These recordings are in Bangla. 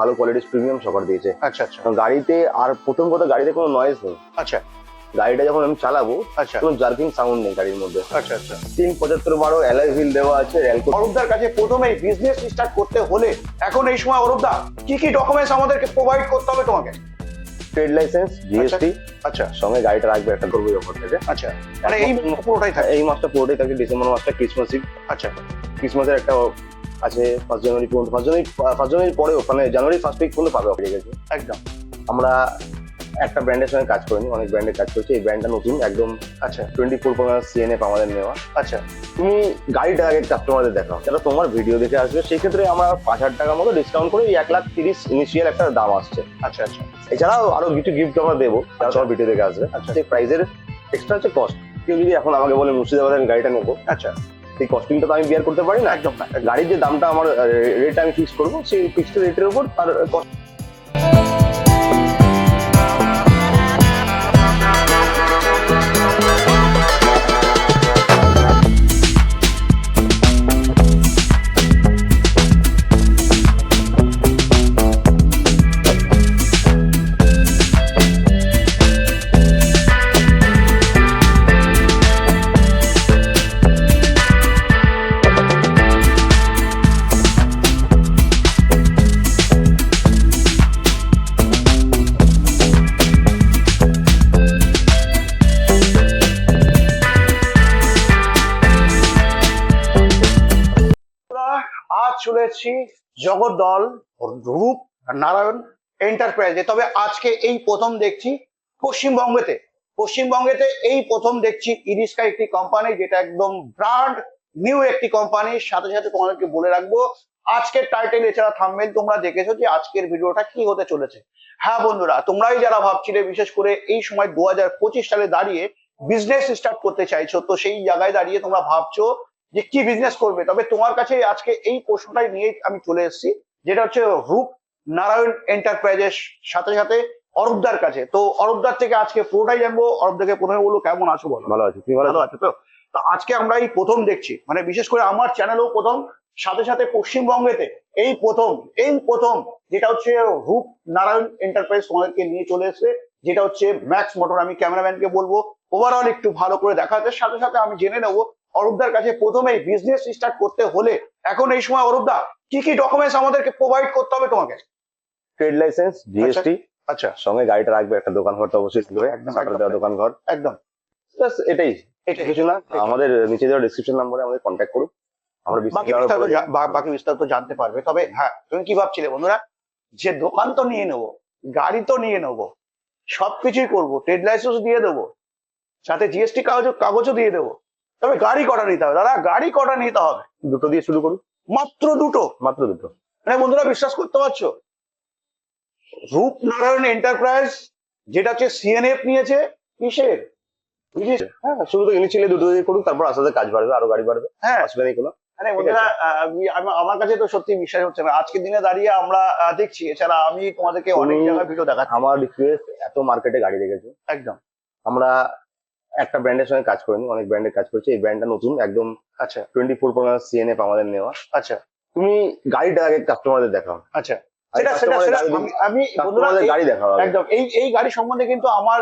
ভালো কোয়ালিটির প্রিমিয়াম শকার দিয়েছে। আচ্ছা আচ্ছা। গাড়িতে আর প্রথম কথা গাড়িতে কোনো নয়েজ নেই। আচ্ছা। গাড়িটা যখন আমি চালাবো আচ্ছা। কোনো জার্কিং সাউন্ড নেই গাড়ির মধ্যে। আচ্ছা আচ্ছা। তিন পঁচাত্তর বারো অ্যালয় হুইল দেওয়া আছে অরূপদার কাছে প্রথমেই বিজনেস স্টার্ট করতে হলে এখন এই সময় অরূপদা কি কি ডকুমেন্টস আমাদেরকে প্রোভাইড করতে হবে তোমাকে? ট্রেড লাইসেন্স জিএসটি আচ্ছা। সঙ্গে গাড়িটা রাখবে একটা করব অফার থেকে। আচ্ছা। মানে এই পুরোটাই থাকে এই মাসটা পুরোটাই থাকে ডিসেম্বর মাসটা ক্রিসমাস ইভ আচ্ছা। ক্রিসমাসের একটা আছে ফার্স্ট জানুয়ারি পর্যন্ত ফার্স্ট জানুয়ারি ফার্স্ট জানুয়ারি পরেও মানে জানুয়ারি ফার্স্ট উইক পর্যন্ত পাবে অফার গেছে একদম। আমরা একটা ব্র্যান্ডের সঙ্গে কাজ করিনি অনেক ব্র্যান্ডের কাজ করছি এই ব্র্যান্ডটা নতুন একদম আচ্ছা। টোয়েন্টি ফোর পার্সেন্ট সিএনএফ আমাদের নেওয়া। আচ্ছা। তুমি গাড়িটা আগে কাস্টমারদের দেখাও যারা তোমার ভিডিও দেখে আসবে সেই ক্ষেত্রে আমরা পাঁচ হাজার টাকার মতো ডিসকাউন্ট করে এক লাখ তিরিশ ইনিশিয়াল একটা দাম আসছে। আচ্ছা আচ্ছা। এছাড়াও আরও কিছু গিফট আমরা দেবো যারা তোমার ভিডিও দেখে আসবে। আচ্ছা। সেই প্রাইসের এক্সট্রা হচ্ছে কস্ট কেউ যদি এখন আমাকে বলে মুর্শিদাবাদে আমি গাড়িটা নেব আচ্ছা। সেই কস্টিংটা তো আমি বিয়ার করতে পারি না? একদম না। গাড়ির যে দামটা আমার রেট আমি ফিক্স করব সেই ফিক্সড রেটের উপর তার cost আজ জগদ্দল, রূপ, নারায়ণ এন্টারপ্রাইজে। তবে আজকে এই প্রথম দেখছি পশ্চিমবঙ্গেতে। পশ্চিমবঙ্গেতে এই প্রথম দেখছি ইরিস্কা একটি কোম্পানি যেটা একদম ব্র্যান্ড নিউ একটি কোম্পানির সাথে সাথে তোমাদেরকে বলে রাখব, আজকের টাইটেল এছাড়া থাম্বনেল তোমরা দেখেছ যে আজকের ভিডিওটা কি হতে চলেছে। হ্যাঁ বন্ধুরা, তোমরাই যারা ভাবছিলে, বিশেষ করে এই সময় দু হাজার পঁচিশ সালে দাঁড়িয়ে বিজনেস স্টার্ট করতে চাইছো, তো সেই জায়গায় দাঁড়িয়ে তোমরা ভাবছ যে কি বিজনেস করবে? তবে তোমার কাছে আজকে এই প্রশ্নটাই নিয়ে আমি চলে এসেছি যেটা হচ্ছে রূপ নারায়ণ এন্টারপ্রাইজের সাথে সাথে অরূপদার কাছে। তো অরূপদার থেকে আজকে পুরোটাই জানব। অরূপদাকে প্রথমে বলব কেমন আছো বলো? ভালো আছে। তুমি ভালো আছে? তো? তো আজকে আমরা এই প্রথম দেখছি মানে বিশেষ করে আমার চ্যানেলেও প্রথম সাথে সাথে পশ্চিমবঙ্গেতে এই প্রথম এই প্রথম যেটা হচ্ছে রূপ নারায়ণ এন্টারপ্রাইজ তোমাদেরকে নিয়ে চলে এসেছে যেটা হচ্ছে ম্যাক্স মোটর আমি ক্যামেরাম্যানকে বলব ওভারঅল একটু ভালো করে দেখাতে সাথে সাথে আমি জেনে নেব অরূপদার কাছে প্রথমেই বিজনেস স্টার্ট করতে হলে এখন এই সময় অরূপদা কি কি ডকুমেন্টস আমাদেরকে প্রোভাইড করতে হবে তোমাকে? ট্রেড লাইসেন্স জিএসটি আচ্ছা। সঙ্গে গাড়িটা রাখবে একটা দোকান ঘর তো অবশ্যই থাকবে। একদম, দোকান ঘর। একদম। ব্যাস এটাই। এটাই। কিছু না আমাদের নিচে দেওয়া ডিসক্রিপশন নাম্বারে আমাদের কন্ট্যাক্ট করুন। আমরা বাকি বিস্তারিত বিস্তারিত বাকি বিস্তারিত জানতে পারবে। তবে হ্যাঁ তুমি কি ভাবছিলে বন্ধুরা? যে দোকান তো নিয়ে নেব গাড়ি তো নিয়ে নেব সবকিছুই করব ট্রেড লাইসেন্স দিয়ে দেবো সাথে জিএসটি কাগজ কাগজও দিয়ে দেবো। তবে গাড়ি কটা নিতে হবে? দাদা গাড়ি কটা নিতে হবে? দুটো দিয়ে শুরু করুন। মাত্র দুটো? মাত্র দুটো। মানে বন্ধুরা বিশ্বাস করতে পারছ? রূপনারায়ণ এন্টারপ্রাইজ যেটা হচ্ছে সিএনএফ নিয়েছে কিসের? হ্যাঁ শুরু তো ইনিশিয়ালি দুটো দিয়ে করুন তারপর আস্তে আস্তে কাজ বাড়বে আরও গাড়ি বাড়বে। হ্যাঁ। অসুবিধা নেই কোনো। আরে বন্ধুরা আমার- কাছে তো সত্যি বিশ্বাস হচ্ছে না। আজকের দিনে দাঁড়িয়ে আমরা দেখছি। এছাড়া আমি তোমাদেরকে অনেক তুমি- জায়গায় ভিডিও দেখাচ্ছি। আমার রিকোয়েস্ট এত মার্কেটে গাড়ি দেখেছ। একদম। আমরা একটা ব্র্যান্ডের সঙ্গে কাজ করিনি অনেক ব্র্যান্ডের কাজ করছি এই ব্র্যান্ডটা নতুন একদম আচ্ছা। টোয়েন্টি ফোর পার্সেন্ট সিএনএফ আমাদের নেওয়া। আচ্ছা। তুমি গাড়িটা আগে কাস্টমারদের দেখাও। আচ্ছা। সেটা সেটা আমি- আমি বন্ধুরা গাড়ি দেখাও একদম এই এই গাড়ি সম্বন্ধে কিন্তু আমার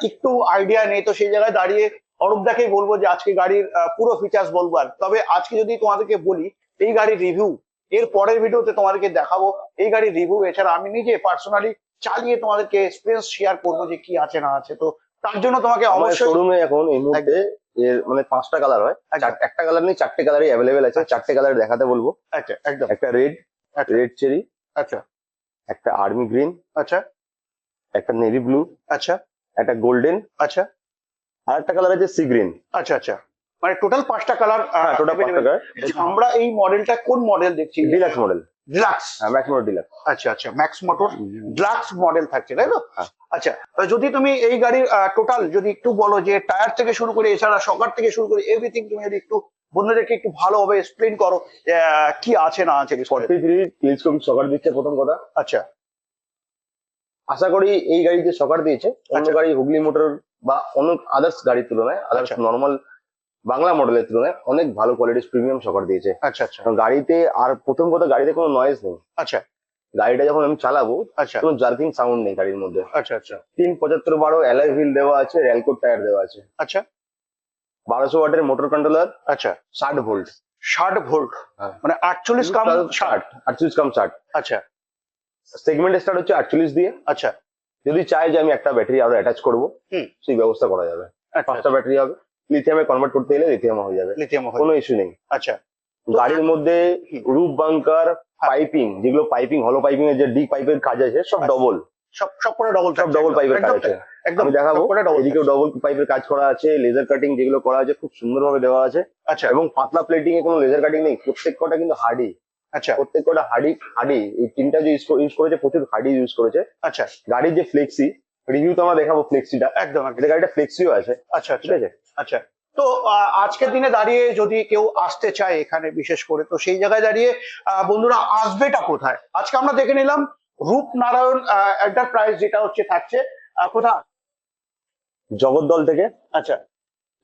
একটু আইডিয়া নেই তো সেই জায়গায় দাঁড়িয়ে অরূপদাকেই বলব যে আজকে গাড়ির পুরো ফিচার্স বলব আর। তবে আজকে যদি তোমাদেরকে বলি এই গাড়ির রিভিউ এর পরের ভিডিওতে তোমাদেরকে দেখাবো এই গাড়ির রিভিউ এছাড়া আমি নিজে পার্সোনালি চালিয়ে তোমাদেরকে এক্সপিরিয়েন্স শেয়ার করব যে কি আছে না আছে। তো তার জন্য তোমাকে অবশ্যই শোরুমে এখন এই মুহূর্তে এর মানে পাঁচটা কালার হয়। একটা কালার নেই চারটে কালারই অ্যাভেলেবেল আছে। চারটে কালার দেখাতে বলব। আচ্ছা একদম। একটা রেড আচ্ছা। রেড চেরি আচ্ছা। একটা আর্মি গ্রিন আচ্ছা। একটা নেভি ব্লু আচ্ছা। একটা গোল্ডেন আচ্ছা। আর একটা কালার আছে সি গ্রিন আচ্ছা আচ্ছা। মানে টোটাল পাঁচটা কালার হ্যাঁ টোটাল পাঁচটা কালার আমরা এই মডেলটা কোন মডেল দেখছি? ডিলাক্স মডেল ডিলাক্স হ্যাঁ ম্যাক্স মডেল ডিলাক্স আচ্ছা আচ্ছা ম্যাক্স মোটর ডিলাক্স মডেল থাকছে তাই তো হ্যাঁ। আচ্ছা যদি তুমি এই গাড়ির টোটাল যদি একটু বলো যে টায়ার থেকে শুরু করে এছাড়া থেকে শুরু করে এভরিথিং তুমি যদি একটু বন্ধুদেরকে একটু ভালোভাবে এক্সপ্লেন করো কি আছে না আছে। ফর্টি থ্রি দিচ্ছে প্রথম কথা আচ্ছা আশা করি এই গাড়ি যে দিয়েছে অন্য আচ্ছা। গাড়ি হুগলি মোটর বা অন্য আদার্স গাড়ির তুলনায় আদার্স আচ্ছা। নর্মাল বাংলা মডেলের তুলনায় অনেক ভালো কোয়ালিটির প্রিমিয়াম সকার দিয়েছে। আচ্ছা আচ্ছা। গাড়িতে আর প্রথম কথা গাড়িতে কোনো নয়েজ নেই। আচ্ছা। গাড়িটা যখন আমি চালাবো আচ্ছা। কোনো জার্কিং সাউন্ড নেই গাড়ির মধ্যে। আচ্ছা আচ্ছা। তিন পঁচাত্তর বারো অ্যালয় হুইল দেওয়া আছে র্যালকোট টায়ার দেওয়া আছে। আচ্ছা। বারোশো ওয়াটের মোটর কন্ট্রোলার আচ্ছা। ষাট ভোল্ট ষাট ভোল্ট হ্যাঁ। মানে আটচল্লিশ কাম ষাট? আটচল্লিশ কাম ষাট। আচ্ছা। সেগমেন্ট স্টার্ট হচ্ছে আটচল্লিশ দিয়ে। আচ্ছা। যদি চাই যে আমি একটা ব্যাটারি আরও অ্যাটাচ করব। সেই ব্যবস্থা করা যাবে। আচ্ছা পাঁচটা ব্যাটারি হবে। লিথিয়ামে কনভার্ট করতে গেলে লিথিয়াম হয়ে যাবে। লিথিয়াম কোনো ইস্যু নেই। আচ্ছা। গাড়ির মধ্যে। Roof bunker. পাইপিং যেগুলো পাইপিং হলো পাইপিং এর যে ডি পাইপের কাজ আছে সব। ডবল সব সব করে ডবল সব ডবল পাইপের কাজ আছে। একদম দেখাবো। এদিকেও ডবল পাইপের কাজ করা আছে লেজার কাটিং যেগুলো করা আছে খুব সুন্দরভাবে দেওয়া আছে। আচ্ছা। এবং পাতলা প্লেটিং এ কোনো লেজার কাটিং নেই। প্রত্যেক কটা কিন্তু হার্ডি আচ্ছা। প্রত্যেক কটা হার্ডি হার্ডি এই তিনটা যে ইউজ করেছে প্রচুর হার্ডি ইউজ করেছে। আচ্ছা। গাড়ির যে ফ্লেক্সি রিভিউ তো আমরা দেখাবো ফ্লেক্সিটা একদম এটা গাড়িটা ফ্লেক্সিও আছে। আচ্ছা ঠিক আচ্ছা আছে? আচ্ছা। তো আজকের দিনে দাঁড়িয়ে যদি কেউ আসতে চায় এখানে বিশেষ করে তো সেই জায়গায় দাঁড়িয়ে বন্ধুরা আসবেটা কোথায়? আজকে আমরা দেখে নিলাম রূপনারায়ণ এন্টারপ্রাইজ যেটা হচ্ছে থাকছে কোথায়? জগদ্দল থেকে আচ্ছা।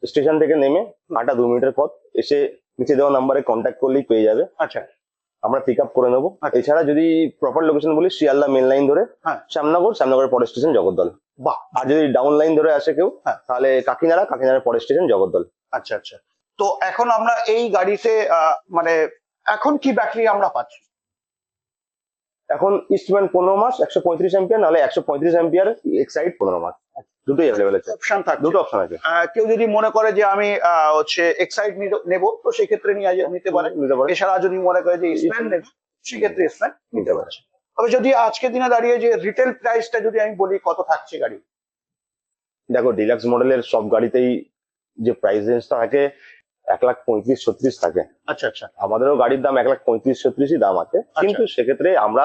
স্টেশন থেকে নেমে হাঁটা দু মিনিটের পথ এসে নিচে দেওয়া নাম্বারে কন্ট্যাক্ট করলেই পেয়ে যাবে। আচ্ছা। আমরা পিক আপ করে নেব। আচ্ছা। এছাড়া যদি প্রপার লোকেশন বলি শিয়ালদা মেন লাইন ধরে হ্যাঁ। শ্যামনগর শ্যামনগরের পরের স্টেশন জগদ্দল। বাহ। আর যদি ডাউন লাইন ধরে আসে কেউ হ্যাঁ। তাহলে কাকিনাড়া কাকিনাড়ার পরের স্টেশন জগদ্দল। আচ্ছা আচ্ছা। তো এখন আমরা এই গাড়িতে মানে এখন কি ব্যাটারি আমরা পাচ্ছি? এখন ইস্টম্যান পনেরো মাস একশো পঁয়ত্রিশ এম্পিয়ার নাহলে একশো পঁয়ত্রিশ এম্পিয়ার এক্সাইড পনেরো মাস। দুটোই অ্যাভেলেবেল আছে। অপশন থাকবে দুটো অপশন আছে। আহ, কেউ যদি মনে করে যে আমি হচ্ছে এক্সাইড নেব তো সেক্ষেত্রে নিয়ে নিতে পারে। এছাড়া যদি মনে করে যে স্প্যান নেব সেক্ষেত্রে স্প্যান নিতে পারে। তবে যদি আজকের দিনে দাঁড়িয়ে যে রিটেল প্রাইসটা যদি আমি বলি কত থাকছে গাড়ি? দেখো ডিলাক্স মডেলের সব গাড়িতেই যে প্রাইস রেঞ্জটা থাকে এক লাখ পঁয়ত্রিশ ছত্রিশ থাকে। আচ্ছা আচ্ছা। আমাদেরও গাড়ির দাম এক লাখ পঁয়ত্রিশ ছত্রিশই দাম আছে। কিন্তু সেক্ষেত্রে আমরা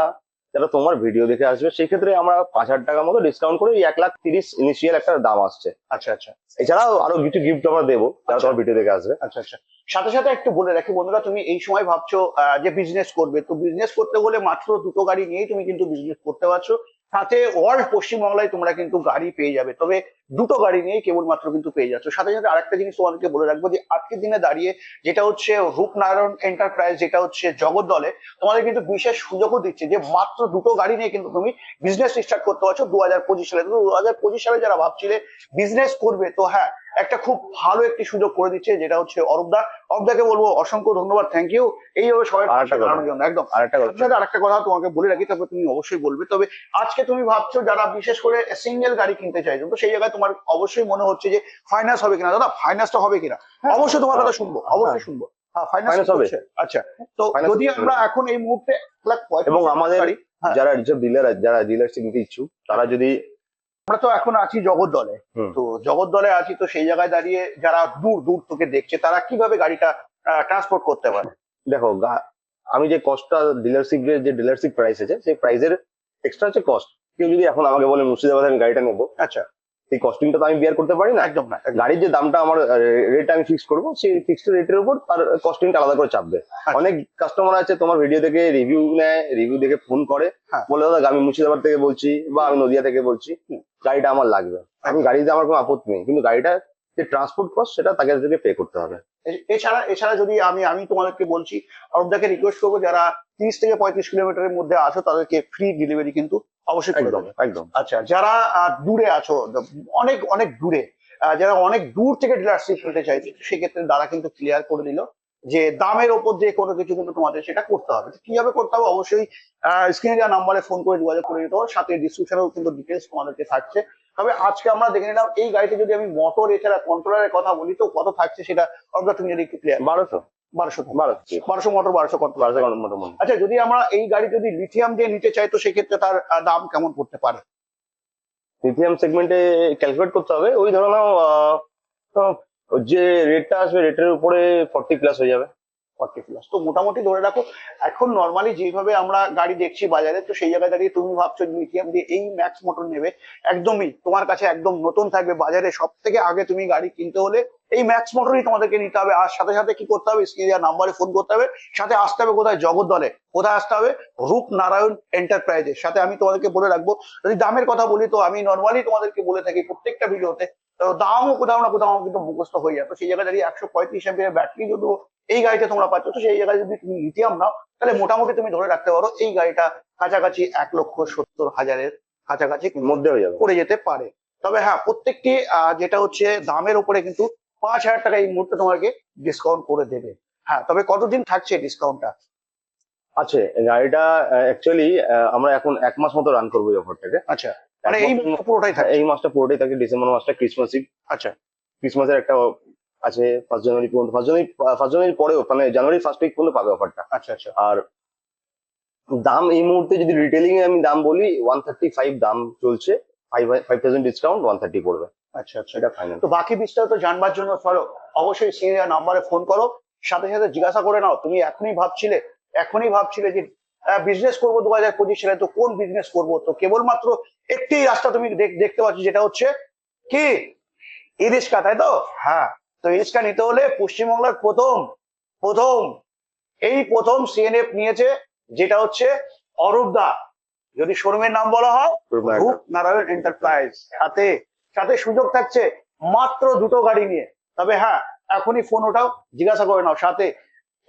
যারা তোমার ভিডিও দেখে আসবে সেই ক্ষেত্রে আমরা পাঁচ হাজার টাকার মতো ডিসকাউন্ট করে এক লাখ তিরিশ ইনিশিয়াল একটা দাম আসছে। আচ্ছা আচ্ছা। এছাড়াও আরও কিছু গিফট আমরা দেবো যারা আচ্ছা। তোমার ভিডিও দেখে আসবে। আচ্ছা আচ্ছা। সাথে সাথে একটু বলে রাখি বন্ধুরা তুমি এই সময় ভাবছ আহ, যে বিজনেস করবে তো বিজনেস করতে হলে মাত্র দুটো গাড়ি নিয়েই তুমি কিন্তু বিজনেস করতে পারছ। সাথে অল পশ্চিমবাংলায় তোমরা কিন্তু গাড়ি পেয়ে যাবে। তবে দুটো গাড়ি নিয়ে কেবলমাত্র কিন্তু পেয়ে যাচ্ছ। সাথে সাথে আরেকটা জিনিস তোমাদেরকে বলে রাখব যে, আজকের দিনে দাঁড়িয়ে যেটা হচ্ছে রূপনারায়ণ এন্টারপ্রাইজ যেটা হচ্ছে জগৎ দলে তোমাদের কিন্তু বিশেষ সুযোগও দিচ্ছে যে, মাত্র দুটো গাড়ি নিয়ে কিন্তু তুমি বিজনেস স্টার্ট করতে পারছ দু হাজার পঁচিশ সালে। দু হাজার পঁচিশ সালে যারা ভাবছিলে বিজনেস করবে, তো হ্যাঁ একটা খুব ভালো একটি সুযোগ করে দিচ্ছে যেটা হচ্ছে অরূপদা অরূপদাকে বলব অসংখ্য ধন্যবাদ থ্যাংক ইউ এইভাবে সবাই। একদম সাথে আরেকটা কথা তোমাকে বলে রাখি তবে তুমি অবশ্যই বলবে তবে আজকে তুমি ভাবছ যারা বিশেষ করে সিঙ্গেল গাড়ি কিনতে চাইছো তো সেই জায়গায় তোমার অবশ্যই মনে হচ্ছে যে ফাইন্যান্স হবে কিনা দাদা ফাইন্যান্সটা হবে কিনা হ্যাঁ। অবশ্যই তোমার কথা শুনব অবশ্যই হ্যাঁ। শুনব হ্যাঁ হবে। আচ্ছা তো যদি আমরা এখন এই মুহূর্তে এক লাখ পঁয়ত্রিশ এবং আমাদের গাড়ি। যারা রিজার্ভ ডিলার যারা ডিলারশিপ নিতে ইচ্ছুক তারা যদি আমরা তো এখন আছি জগৎ দলে তো জগৎ দলে আছি তো সেই জায়গায় দাঁড়িয়ে যারা দূর দূর থেকে দেখছে তারা কীভাবে গাড়িটা ট্রান্সপোর্ট করতে পারে? দেখো আমি যে কস্টটা ডিলারশিপ যে ডিলারশিপ প্রাইস আছে সেই প্রাইসের এক্সট্রা হচ্ছে কস্ট কেউ যদি এখন আমাকে বলে মুর্শিদাবাদে আমি গাড়িটা নেব আচ্ছা। সেই কস্টিংটা তো আমি বিয়ার করতে পারি না। একদম না গাড়ির যে দামটা আমার রেট আমি ফিক্স করব সেই ফিক্সড রেটের উপর তার কস্টিংটা আলাদা করে চাপবে। আচ্ছা। অনেক কাস্টমার আছে তোমার ভিডিও দেখে রিভিউ নেয় রিভিউ দেখে ফোন করে। হ্যাঁ। বলে দাদা আমি মুর্শিদাবাদ থেকে বলছি বা আমি নদিয়া থেকে বলছি গাড়িটা আমার লাগবে। আমি গাড়িতে আমার কোনো আপত্তি নেই কিন্তু গাড়িটা যে ট্রান্সপোর্ট কস্ট সেটা তাকে থেকে পে করতে হবে। এছাড়া এছাড়া যদি আমি আমি তোমাদেরকে বলছি অরূপদাকে রিকোয়েস্ট করব যারা তিরিশ থেকে পঁয়ত্রিশ কিলোমিটারের মধ্যে আছো তাদেরকে ফ্রি ডেলিভারি কিন্তু অবশ্যই করে দেবে। একদম। আচ্ছা যারা দূরে আছো অনেক অনেক দূরে যারা অনেক দূর থেকে ডিলারশিপ নিতে চাইছে সেক্ষেত্রে দ্বারা কিন্তু ক্লিয়ার করে দিল যে দামের ওপর দিয়ে কোনো কিছু কিন্তু তোমাদের সেটা করতে হবে। কীভাবে করতে হবে? অবশ্যই স্ক্রিনে দেওয়া নাম্বারে ফোন করে যোগাযোগ করে দিতে হবে। সাথে ডিসক্রিপশনেও কিন্তু ডিটেলস তোমাদেরকে থাকছে। তবে আজকে আমরা দেখে নিলাম এই গাড়িতে যদি আমি মোটর এছাড়া কন্ট্রোলারের কথা বলি তো কত থাকছে সেটা অর্থাৎ তুমি যদি একটু ক্লিয়ার বারোশো। বারোশো বারোশো বারোশো মোটর বারোশো কন্ট্রোলার বারোশো মতো আচ্ছা যদি আমরা এই গাড়ি যদি লিথিয়াম দিয়ে নিতে চাই তো সেক্ষেত্রে তার দাম কেমন পড়তে পারে? লিথিয়াম সেগমেন্টে ক্যালকুলেট করতে হবে। ওই ধরো যে রেটটা আসবে রেটের উপরে ফর্টি প্লাস হয়ে যাবে। ফর্টি প্লাস তো মোটামুটি ধরে রাখো, এখন নর্মালি যেভাবে আমরা গাড়ি দেখছি বাজারে, তো সেই জায়গায় দাঁড়িয়ে তুমি ভাবছ লিথিয়াম দিয়ে এই ম্যাক্স মোটর নেবে, একদমই তোমার কাছে একদম নতুন থাকবে বাজারে। সব থেকে আগে তুমি গাড়ি কিনতে হলে এই ম্যাক্স মোটরই তোমাদেরকে নিতে হবে। আর সাথে সাথে কি করতে হবে? স্ক্রিনে নাম্বারে ফোন করতে হবে। সাথে আসতে হবে কোথায়? জগদ্দলে। কোথায় আসতে হবে? রূপ নারায়ণ এন্টারপ্রাইজের সাথে আমি তোমাদেরকে বলে রাখব, যদি দামের কথা বলি, তো আমি নর্মালি তোমাদেরকে বলে থাকি প্রত্যেকটা ভিডিওতে দামও কোথাও না কোথাও কিন্তু মুখস্থ হয়ে যাবে তো সেই জায়গায় দাঁড়িয়ে একশো পঁয়ত্রিশ এমপিএর ব্যাটারি যদি এই গাড়িতে তোমরা পাচ্ছ তো সেই জায়গায় যদি তুমি লিথিয়াম নাও তাহলে মোটামুটি তুমি ধরে রাখতে পারো এই গাড়িটা কাছাকাছি এক লক্ষ সত্তর হাজারের কাছাকাছি মধ্যে হয়ে যাবে। পড়ে যেতে পারে। তবে হ্যাঁ প্রত্যেকটি যেটা হচ্ছে দামের উপরে কিন্তু পাঁচ হাজার টাকা এই মুহূর্তে তোমাকে ডিসকাউন্ট করে দেবে। হ্যাঁ তবে কতদিন থাকছে ডিসকাউন্টটা আছে গাড়িটা অ্যাকচুয়ালি আমরা এখন এক মাস মতো রান করব এই অফারটাকে আচ্ছা। মানে এই পুরোটাই থাকছে। এই মাসটা পুরোটাই থাকে ডিসেম্বর মাসটা ক্রিসমাস ইভ আচ্ছা। ক্রিসমাসের একটা আছে ফার্স্ট জানুয়ারি পর্যন্ত ফার্স্ট জানুয়ারি ফার্স্ট জানুয়ারি পরেও মানে জানুয়ারি ফার্স্ট উইক পর্যন্ত পাবে অফারটা। আচ্ছা আচ্ছা। আর দাম এই মুহূর্তে যদি রিটেলিং এ আমি দাম বলি ওয়ান থার্টি ফাইভ দাম চলছে five five thousand discount one thirty পড়বে। আচ্ছা আচ্ছা। সেটা ফাইনাল তো বাকি বিস্তারিত জানবার জন্য চলো অবশ্যই সিনিয়র নাম্বারে ফোন করো। সাথে সাথে জিজ্ঞাসা করে নাও তুমি এখনই ভাবছিলে এখনই ভাবছিলে যে বিজনেস করব দু হাজার পঁচিশ সালে তো কোন বিজনেস করব? তো কেবলমাত্র একটি রাস্তা তুমি দেখ- দেখতে পাচ্ছ যেটা হচ্ছে কি? ই রিক্সা তাই তো? হ্যাঁ। তো ই রিক্সা নিতে হলে পশ্চিমবাংলার প্রথম প্রথম এই প্রথম সিএনএফ নিয়েছে যেটা হচ্ছে অরূপ দা যদি শোরুমের নাম বলা হয় রূপ নারায়ণ এন্টারপ্রাইজ সাথে সাথে সুযোগ থাকছে মাত্র দুটো গাড়ি নিয়ে। তবে হ্যাঁ এখনই ফোন ওঠাও জিজ্ঞাসা করে নাও। সাথে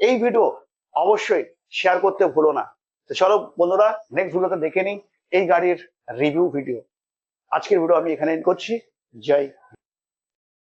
এই ভিডিও অবশ্যই শেয়ার করতে ভুলো না। তো চলো বন্ধুরা নেক্সট ভিডিওতে দেখে নিই। এই গাড়ির রিভিউ ভিডিও আজকের ভিডিও আমি এখানে এন্ড করছি। জয়